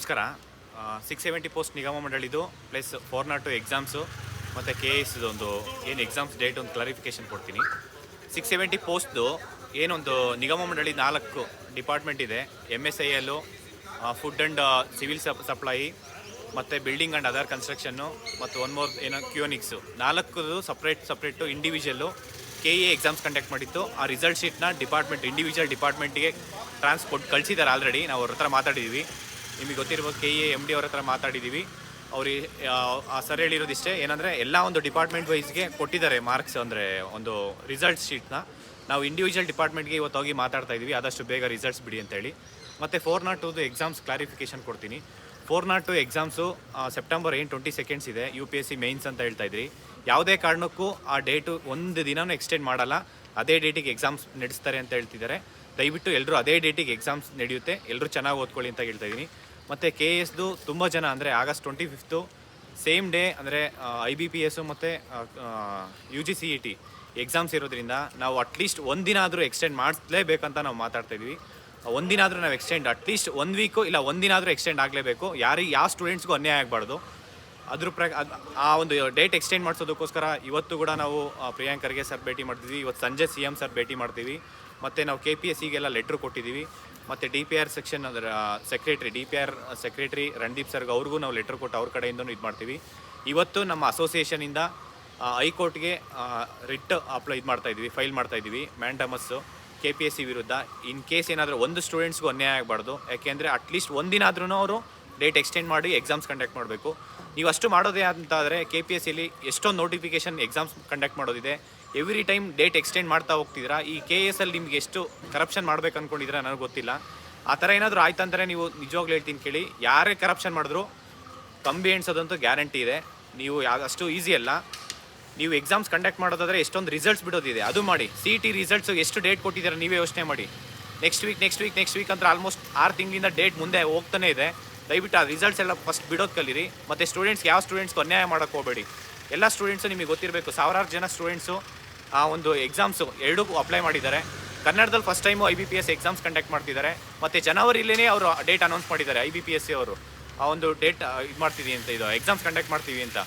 ನಮಸ್ಕಾರ. Six seventy post ನಿಗಮ ಮಂಡಳಿದು plus four naught two exams ಮತ್ತು ಕೆ ಎಸ್ ಒಂದು ಏನು ಎಕ್ಸಾಮ್ಸ್ ಡೇಟ್ ಒಂದು ಕ್ಲಾರಿಫಿಕೇಶನ್ ಕೊಡ್ತೀನಿ. ಸಿಕ್ಸ್ ಸೆವೆಂಟಿ ಪೋಸ್ಟ್ದು ಏನೊಂದು ನಿಗಮ ಮಂಡಳಿ ನಾಲ್ಕು ಡಿಪಾರ್ಟ್ಮೆಂಟ್ ಇದೆ. M S I L food and civil sup supply ಮತ್ತು ಬಿಲ್ಡಿಂಗ್ ಆ್ಯಂಡ್ ಅದರ್ ಕನ್ಸ್ಟ್ರಕ್ಷನ್ನು ಮತ್ತು ಒನ್ ಮೋರ್ ಏನೋ ಕ್ಯೂನಿಕ್ಸು ನಾಲ್ಕು separate separate individual K A exams conduct ಮಾಡಿತ್ತು. ಆ ರಿಸಲ್ಟ್ ಶೀಟ್ನ ಡಿಪಾರ್ಟ್ಮೆಂಟ್ ಇಂಡಿವಿಜುವಲ್ ಡಿಪಾರ್ಟ್ಮೆಂಟಿಗೆ ಟ್ರಾನ್ಸ್ಪೋರ್ಟ್ ಕಳಿಸಿದ್ದಾರೆ ಆಲ್ರೆಡಿ ನಾವು ಅವ್ರ ಹತ್ರ ಮಾತಾಡಿದ್ದೀವಿ ನಿಮಗೆ ಗೊತ್ತಿರ್ಬೋದು ಕೆ ಎ ಎಂ ಡಿ ಅವ್ರ ಹತ್ರ ಮಾತಾಡಿದ್ದೀವಿ ಅವ್ರಿ, ಆ ಸರ್ ಹೇಳಿರೋದಿಷ್ಟೇ, ಏನಂದರೆ ಎಲ್ಲ ಒಂದು ಡಿಪಾರ್ಟ್ಮೆಂಟ್ ವೈಸ್ಗೆ ಕೊಟ್ಟಿದ್ದಾರೆ ಮಾರ್ಕ್ಸ್ ಅಂದರೆ ಒಂದು ರಿಸಲ್ಟ್ ಶೀಟ್ನ ನಾವು ಇಂಡಿವಿಜುವಲ್ ಡಿಪಾರ್ಟ್ಮೆಂಟ್ಗೆ ಇವತ್ತು ಹೋಗಿ ಮಾತಾಡ್ತಾ ಇದ್ದೀವಿ ಆದಷ್ಟು ಬೇಗ ರಿಸಲ್ಟ್ಸ್ ಬಿಡಿ ಅಂತೇಳಿ ಮತ್ತು ಫೋರ್ ನಾಟ್ ಟುದು ಎಕ್ಸಾಮ್ಸ್ ಕ್ಲಾರಿಫಿಕೇಷನ್ ಕೊಡ್ತೀನಿ. Four naught two exams September ಏನು ಟ್ವೆಂಟಿ ಸೆಕೆಂಡ್ಸ್ ಇದೆ U P S C mains ಅಂತ ಹೇಳ್ತಾ ಇದ್ರಿ. ಯಾವುದೇ ಕಾರಣಕ್ಕೂ ಆ ಡೇಟು ಒಂದು ದಿನವೂ ಎಕ್ಸ್ಟೆಂಡ್ ಮಾಡಲ್ಲ. ಅದೇ ಡೇಟಿಗೆ ಎಕ್ಸಾಮ್ಸ್ ನಡೆಸ್ತಾರೆ ಅಂತ ಹೇಳ್ತಿದ್ದಾರೆ. ದಯವಿಟ್ಟು ಎಲ್ಲರೂ ಅದೇ ಡೇಟಿಗೆ ಎಕ್ಸಾಮ್ಸ್ ನಡೆಯುತ್ತೆ. ಎಲ್ಲರೂ ಚೆನ್ನಾಗಿ ಓದ್ಕೊಳ್ಳಿ ಅಂತ ಹೇಳ್ತಾ ಇದ್ದೀನಿ ಮತ್ತು ಕೆ ಎಸ್ದು ತುಂಬ ಜನ, ಅಂದರೆ August twenty fifth same day ಅಂದರೆ ಐ ಬಿ ಪಿ ಎಸ್ಸು ಮತ್ತು U G C E T exams ಇರೋದ್ರಿಂದ ನಾವು ಅಟ್ಲೀಸ್ಟ್ ಒಂದಿನ ಆದರೂ ಎಕ್ಸ್ಟೆಂಡ್ ಮಾಡಿಸ್ಲೇಬೇಕಂತ ನಾವು ಮಾತಾಡ್ತಾ ಇದ್ವಿ. ಒಂದಿನ ಆದರೂ ನಾವು ಎಕ್ಸ್ಟೆಂಡ್ ಅಟ್ಲೀಸ್ಟ್ ಒಂದು ವೀಕು ಇಲ್ಲ ಒಂದಿನಾದರೂ ಎಕ್ಸ್ಟೆಂಡ್ ಆಗಲೇಬೇಕು. ಯಾರಿಗೆ, ಯಾವ ಸ್ಟೂಡೆಂಟ್ಸ್ಗೂ ಅನ್ಯಾಯ ಆಗಬಾರ್ದು. ಅದ್ರ ಪ್ರ ಆ ಒಂದು ಡೇಟ್ ಎಕ್ಸ್ಟೆಂಡ್ ಮಾಡಿಸೋದಕ್ಕೋಸ್ಕರ ಇವತ್ತು ಕೂಡ ನಾವು ಪ್ರಿಯಾಂಕರ್ಗೆ ಪ್ರಿಯಾಂಕ್ ಸರ್ ಭೇಟಿ ಮಾಡ್ತಿದ್ವಿ. ಇವತ್ತು ಸಂಜೆ ಸಿ ಎಂ ಸರ್ ಭೇಟಿ ಮಾಡ್ತೀವಿ. ಮತ್ತು ನಾವು ಕೆ ಪಿ ಎಸ್ ಸಿಗೆಲ್ಲ ಲೆಟ್ರ್ ಕೊಟ್ಟಿದ್ದೀವಿ. ಮತ್ತು ಡಿ ಪಿ ಆರ್ ಸೆಕ್ಷನ್ ಅದರ secretary D P R secretary Randeep ಸರ್ಗೆ ಅವ್ರಿಗೂ ನಾವು ಲೆಟ್ರ್ ಕೊಟ್ಟು ಅವ್ರ ಕಡೆಯಿಂದನೂ ಇದು ಮಾಡ್ತೀವಿ. ಇವತ್ತು ನಮ್ಮ ಅಸೋಸಿಯೇಷನಿಂದ ಹೈಕೋರ್ಟ್ಗೆ ರಿಟ್ ಅಪ್ಲೈ ಇದು ಮಾಡ್ತಾ ಇದ್ದೀವಿ ಫೈಲ್ ಮಾಡ್ತಾ ಇದ್ದೀವಿ mandamus K P S C ವಿರುದ್ಧ. ಇನ್ ಕೇಸ್ ಏನಾದರೂ ಒಂದು ಸ್ಟೂಡೆಂಟ್ಸ್ಗೂ ಅನ್ಯಾಯ ಆಗಬಾರ್ದು, ಯಾಕೆಂದರೆ ಅಟ್ಲೀಸ್ಟ್ ಒಂದಿನ ಆದ್ರೂ ಅವರು ಡೇಟ್ ಎಕ್ಸ್ಟೆಂಡ್ ಮಾಡಿ ಎಕ್ಸಾಮ್ಸ್ ಕಂಡಕ್ಟ್ ಮಾಡಬೇಕು. ನೀವು ಅಷ್ಟು ಮಾಡೋದೇ ಅಂತಾದರೆ ಕೆ ಪಿ ಎಸ್ ಸಿಲಿ ಎಷ್ಟೊಂದು ನೋಟಿಫಿಕೇಷನ್ ಎಕ್ಸಾಮ್ಸ್ ಕಂಡಕ್ಟ್ ಮಾಡೋದಿದೆ. ಎವ್ರಿ ಟೈಮ್ ಡೇಟ್ ಎಕ್ಸ್ಟೆಂಡ್ ಮಾಡ್ತಾ ಹೋಗ್ತಿದ್ದೀರಾ? ಈ ಕೆ ಎಸ್ ಅಲ್ಲಿ ನಿಮ್ಗೆ ಎಷ್ಟು ಕರಪ್ಷನ್ ಮಾಡ್ಬೇಕು ಅಂದ್ಕೊಂಡಿದ್ದೀರಾ ನನಗೆ ಗೊತ್ತಿಲ್ಲ. ಆ ಥರ ಏನಾದರೂ ಆಯ್ತು ಅಂದರೆ ನೀವು ನಿಜವಾಗ್ಲೂ ಹೇಳ್ತೀನಿ ಕೇಳಿ. ಯಾರೇ ಕರಪ್ಷನ್ ಮಾಡಿದ್ರು ಕಂಬಿ ಎಣ್ಸೋದಂತೂ ಗ್ಯಾರಂಟಿ ಇದೆ. ನೀವು ಯಾವ ಅಷ್ಟು ಈಸಿ ಅಲ್ಲ. ನೀವು ಎಕ್ಸಾಮ್ಸ್ ಕಂಡಕ್ಟ್ ಮಾಡೋದಾದ್ರೆ ಎಷ್ಟೊಂದು ರಿಸಲ್ಟ್ಸ್ ಬಿಡೋದಿದೆ. ಅದು ಮಾಡಿ. ಸಿ ಟಿ ರಿಸಲ್ಟ್ಸ್ ಎಷ್ಟು ಡೇಟ್ ಕೊಟ್ಟಿದ್ದೀರಾ ನೀವೇ ಯೋಚನೆ ಮಾಡಿ. Next week next week next week ಅಂತ ಆಲ್ಮೋಸ್ಟ್ ಆರು ತಿಂಗಳಿಂದ ಡೇಟ್ ಮುಂದೆ ಹೋಗ್ತಾನೆ ಇದೆ. ದಯವಿಟ್ಟು ಆ ರಿಸಲ್ಟ್ಸ್ ಎಲ್ಲ ಫಸ್ಟ್ ಬಿಡೋದು ಕಲೀರಿ. ಮತ್ತು ಸ್ಟೂಡೆಂಟ್ಸ್ ಯಾವ ಸ್ಟೂಡೆಂಟ್ಸ್ಗೂ ಅನ್ಯಾಯ ಮಾಡೋಕ್ಕೆ ಹೋಗಬೇಡಿ. ಎಲ್ಲ ಸ್ಟೂಡೆಂಟ್ಸು ನಿಮಗೆ ಗೊತ್ತಿರಬೇಕು, ಸಾವಿರಾರು ಜನ ಸ್ಟೂಡೆಂಟ್ಸು ಆ, ಒಂದು ಎಕ್ಸಾಮ್ಸು ಎರಡಕ್ಕೂ ಅಪ್ಲೈ ಮಾಡಿದ್ದಾರೆ. ಕನ್ನಡದಲ್ಲಿ first time I B P S exams conduct ಮಾಡ್ತಿದ್ದಾರೆ. ಮತ್ತು ಜನವರಿಲೇ ಅವರು ಡೇಟ್ ಅನೌನ್ಸ್ ಮಾಡಿದ್ದಾರೆ I B P S C ಅವರು. ಆ, ಒಂದು ಡೇಟ್ ಇದು ಮಾಡ್ತೀವಿ ಅಂತ ಇದು ಎಕ್ಸಾಮ್ಸ್ ಕಂಡಕ್ಟ್ ಮಾಡ್ತೀವಿ ಅಂತ.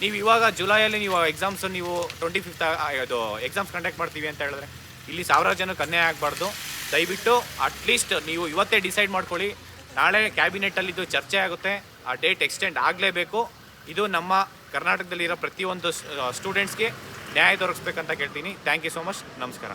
ನೀವು ಇವಾಗ ಜುಲೈಯಲ್ಲಿ ನೀವು ಎಕ್ಸಾಮ್ಸ್ ನೀವು ಟ್ವೆಂಟಿ ಫಿಫ್ತ್ ಇದು ಎಕ್ಸಾಮ್ಸ್ ಕಂಡಕ್ಟ್ ಮಾಡ್ತೀವಿ ಅಂತ ಹೇಳಿದ್ರೆ, ಇಲ್ಲಿ ಸಾವಿರಾರು ಜನಕ್ಕೆ ಅನ್ಯಾಯ ಆಗಬಾರ್ದು. ದಯವಿಟ್ಟು ಅಟ್ಲೀಸ್ಟ್ ನೀವು ಇವತ್ತೇ ಡಿಸೈಡ್ ಮಾಡ್ಕೊಳ್ಳಿ. ನಾಳೆ ಕ್ಯಾಬಿನೆಟ್ಟಲ್ಲಿ ಇದು ಚರ್ಚೆ ಆಗುತ್ತೆ. ಆ ಡೇಟ್ ಎಕ್ಸ್ಟೆಂಡ್ ಆಗಲೇಬೇಕು. ಇದು ನಮ್ಮ ಕರ್ನಾಟಕದಲ್ಲಿರೋ ಪ್ರತಿಯೊಂದು ಸ್ಟೂಡೆಂಟ್ಸ್ಗೆ ನ್ಯಾಯ ದೊರಕಿಸ್ಬೇಕಂತ ಕೇಳ್ತೀನಿ. Thank you so much. ನಮಸ್ಕಾರ.